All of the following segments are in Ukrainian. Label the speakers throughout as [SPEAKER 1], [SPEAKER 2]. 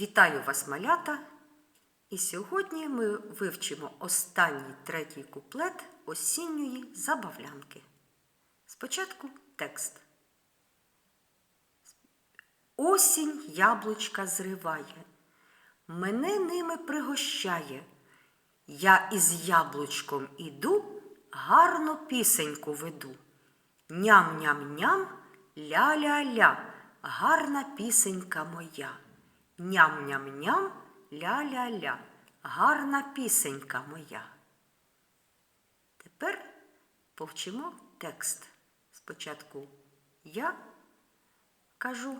[SPEAKER 1] Вітаю вас, малята! І сьогодні ми вивчимо останній третій куплет осінньої забавлянки. Спочатку текст. Осінь яблучка зриває, мене ними пригощає. Я із яблучком іду, гарну пісеньку веду. Ням-ням-ням, ля-ля-ля, гарна пісенька моя. Ням-ням-ням, ля-ля-ля, гарна пісенька моя. Тепер повчимо текст. Спочатку я кажу,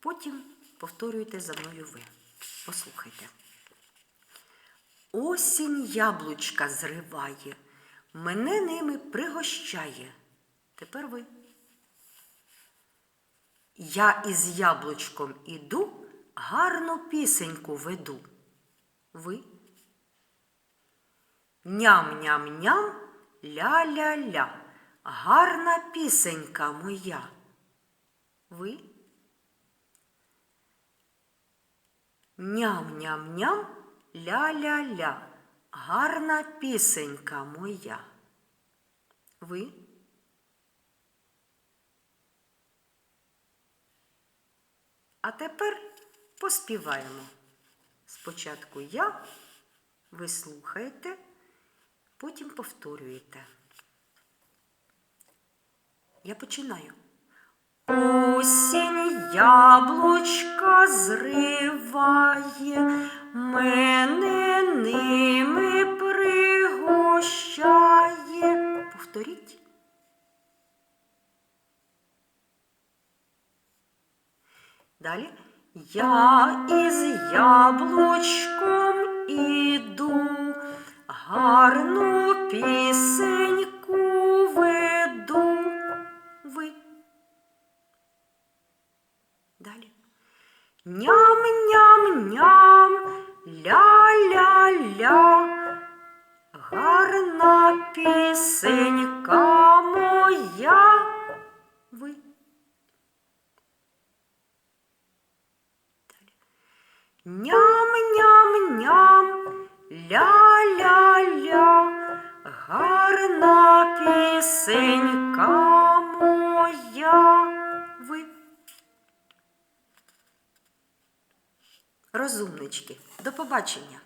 [SPEAKER 1] потім повторюйте за мною ви. Послухайте. Осінь яблучка зриває, мене ними пригощає. Тепер ви. Я із яблучком іду, гарну пісеньку веду. Ви. Ням-ням-ням, ля-ля-ля, гарна пісенька моя. Ви. Ням-ням-ням, ля-ля-ля, гарна пісенька моя. Ви. А тепер поспіваємо. Спочатку я, ви слухаєте, потім повторюєте. Я починаю. Осінь яблучка зриває, мене ними пригощає. Повторіть. Далі. Я із яблучком іду, гарну пісеньку веду. Ви. Далі. Ням-ням-ням, ля-ля-ля, гарна пісенька Ням-ням-ням, ля-ля-ля, гарна пісенька моя. Ви. Розумнички, до побачення!